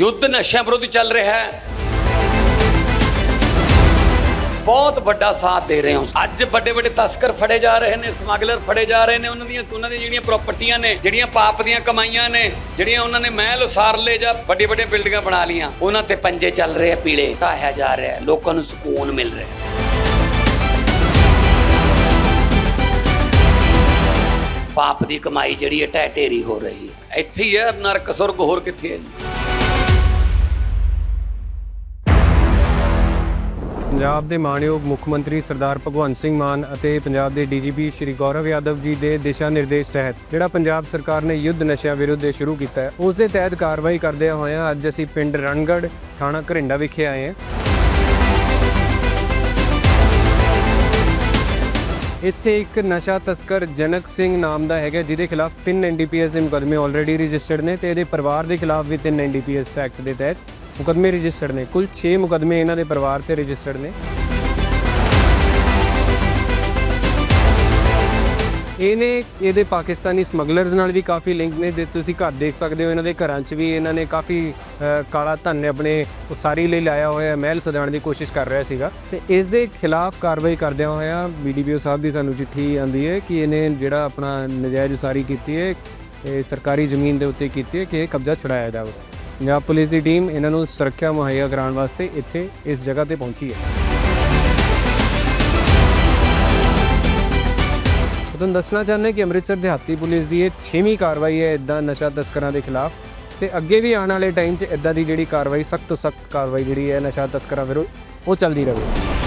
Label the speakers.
Speaker 1: ਯੁੱਧ ਨਸ਼ਿਆਂ ਵਿਰੁੱਧ ਚੱਲ ਰਿਹਾ ਹੈ। ਬਹੁਤ ਵੱਡਾ ਸਾਥ ਦੇ ਰਹੇ ਹੋ। ਅੱਜ ਵੱਡੇ ਵੱਡੇ ਤਸਕਰ ਫੜੇ ਜਾ ਰਹੇ ਨੇ, ਸਮਗਲਰ ਫੜੇ ਜਾ ਰਹੇ ਨੇ, ਉਹਨਾਂ ਦੀਆਂ ਉਹਨਾਂ ਦੀਆਂ ਜਿਹੜੀਆਂ ਪ੍ਰਾਪਰਟੀਆਂ ਨੇ, ਜਿਹੜੀਆਂ ਪਾਪ ਦੀਆਂ ਕਮਾਈਆਂ ਨੇ, ਜਿਹੜੀਆਂ ਉਹਨਾਂ ਨੇ ਮਹਿਲ ਉਸਾਰ ਲਏ ਜਾਂ ਵੱਡੇ ਵੱਡੀਆਂ ਬਿਲਡਿੰਗਾਂ ਬਣਾ ਲੀਆਂ ਉਹਨਾਂ ਤੇ ਪੰਜੇ ਚੱਲ ਰਹੇ ਆ, ਪੀਲੇ ਢਾਹਿਆ ਜਾ ਰਿਹਾ ਲੋਕਾਂ ਨੂੰ ਸਕੂਨ ਮਿਲ ਰਿਹਾ ਪਾਪ ਦੀ ਕਮਾਈ ਜਿਹੜੀ ਹੈ ਢਹਿ ਢੇਰੀ ਹੋ ਰਹੀ ਹੈ। ਇੱਥੇ ਹੀ ਹੈ, ਨਰਕ, ਸੁਰਗ ਹੋਰ ਕਿੱਥੇ ਹੈ ਜੀ?
Speaker 2: ਪੰਜਾਬ ਦੇ ਮਾਣਯੋਗ ਮੁੱਖ ਮੰਤਰੀ ਸਰਦਾਰ ਭਗਵੰਤ ਸਿੰਘ ਮਾਨ ਅਤੇ ਪੰਜਾਬ ਦੇ ਡੀਜੀਪੀ ਸ਼੍ਰੀ ਗੌਰਵ ਯਾਦਵ ਜੀ ਦੇ ਦਿਸ਼ਾ ਨਿਰਦੇਸ਼ ਤਹਿਤ ਜਿਹੜਾ ਪੰਜਾਬ ਸਰਕਾਰ ਨੇ ਯੁੱਧ ਨਸ਼ਿਆਂ ਵਿਰੁੱਧ ਸ਼ੁਰੂ ਕੀਤਾ ਹੈ, ਉਸ ਦੇ ਤਹਿਤ ਕਾਰਵਾਈ ਕਰਦਿਆਂ ਹੋਇਆਂ ਅੱਜ ਅਸੀਂ ਪਿੰਡ ਰਣਗੜ੍ਹ ਥਾਣਾ ਘਰਿੰਡਾ ਵਿਖੇ ਆਏ ਹਾਂ। ਇੱਥੇ ਇੱਕ ਨਸ਼ਾ ਤਸਕਰ ਜਨਕ ਸਿੰਘ ਨਾਮ ਦਾ ਹੈਗਾ ਜਿਹਦੇ ਖਿਲਾਫ 3 ਐਨਡੀਪੀਐਸ ਦੇ ਮੁਕਦਮੇ ਆਲਰੇਡੀ ਰਜਿਸਟਰਡ ਨੇ ਤੇ ਇਹਦੇ ਪਰਿਵਾਰ ਦੇ ਖਿਲਾਫ ਵੀ 3 ਐਨਡੀਪੀਐਸ ਐਕਟ ਦੇ ਤਹਿਤ। ਮੁਕਦਮੇ ਰਜਿਸਟਰਡ ਨੇ। ਕੁੱਲ 6 ਮੁਕਦਮੇ ਇਹਨਾਂ ਦੇ ਪਰਿਵਾਰ ਤੇ ਰਜਿਸਟਰਡ ਨੇ। ਇਹਨੇ ਇਹਦੇ ਪਾਕਿਸਤਾਨੀ ਸਮਗਲਰਸ ਨਾਲ ਵੀ ਕਾਫੀ ਲਿੰਕ ਨੇ। ਤੇ ਤੁਸੀਂ ਘਰ ਦੇਖ ਸਕਦੇ ਹੋ, ਇਹਨਾਂ ਦੇ ਘਰਾਂ 'ਚ ਵੀ ਇਹਨਾਂ ਨੇ ਕਾਫੀ ਕਾਲਾ ਧਨ ਆਪਣੇ ਉਸਾਰੀ ਲਈ ਲਾਇਆ ਹੋਇਆ, ਮਹਿਲ ਸਜਾਉਣ ਦੀ ਕੋਸ਼ਿਸ਼ ਕਰ ਰਿਹਾ ਸੀਗਾ। ਤੇ ਇਸ ਦੇ ਖਿਲਾਫ ਕਾਰਵਾਈ ਕਰਦਿਆਂ ਹੋਇਆ ਬੀਡੀਪੀਓ ਸਾਹਿਬ ਦੀ ਸਾਨੂੰ ਚਿੱਠੀ ਆਂਦੀ ਹੈ ਕਿ ਇਹਨੇ ਜਿਹੜਾ ਆਪਣਾ ਨਜਾਇਜ਼ ਉਸਾਰੀ ਕੀਤੀ ਹੈ, ਇਹ ਸਰਕਾਰੀ ਜ਼ਮੀਨ ਦੇ ਉੱਤੇ ਕੀਤੀ ਹੈ ਕਿ ਇਹ ਕਬਜ਼ਾ ਛੁਡਾਇਆ ਜਾਵੇ। ਪੰਜਾਬ ਪੁਲਿਸ ਦੀ ਟੀਮ ਇਹਨਾਂ ਨੂੰ ਸੁਰੱਖਿਆ ਮੁਹੱਈਆ ਕਰਾਉਣ ਵਾਸਤੇ ਇੱਥੇ ਇਸ ਜਗ੍ਹਾ ਤੇ ਪਹੁੰਚੀ ਹੈ। ਤੁਹਾਨੂੰ ਦੱਸਣਾ ਚਾਹੁੰਦੇ ਕਿ ਅੰਮ੍ਰਿਤਸਰ ਦਿਹਾਤੀ ਪੁਲਿਸ ਦੀ ਇਹ 6ਵੀਂ ਕਾਰਵਾਈ ਹੈ ਇਦਾਂ ਨਸ਼ਾ ਤਸਕਰਾਂ ਦੇ ਖਿਲਾਫ। ਤੇ ਅੱਗੇ ਵੀ ਆਉਣ ਵਾਲੇ ਟਾਈਮ 'ਚ ਇਦਾਂ ਦੀ ਜਿਹੜੀ ਕਾਰਵਾਈ, ਸਖਤ ਤੋਂ ਸਖਤ ਕਾਰਵਾਈ ਜਿਹੜੀ ਹੈ ਨਸ਼ਾ ਤਸਕਰਾਂ ਵਿਰੁੱਧ ਉਹ ਚੱਲਦੀ ਰਹੇ।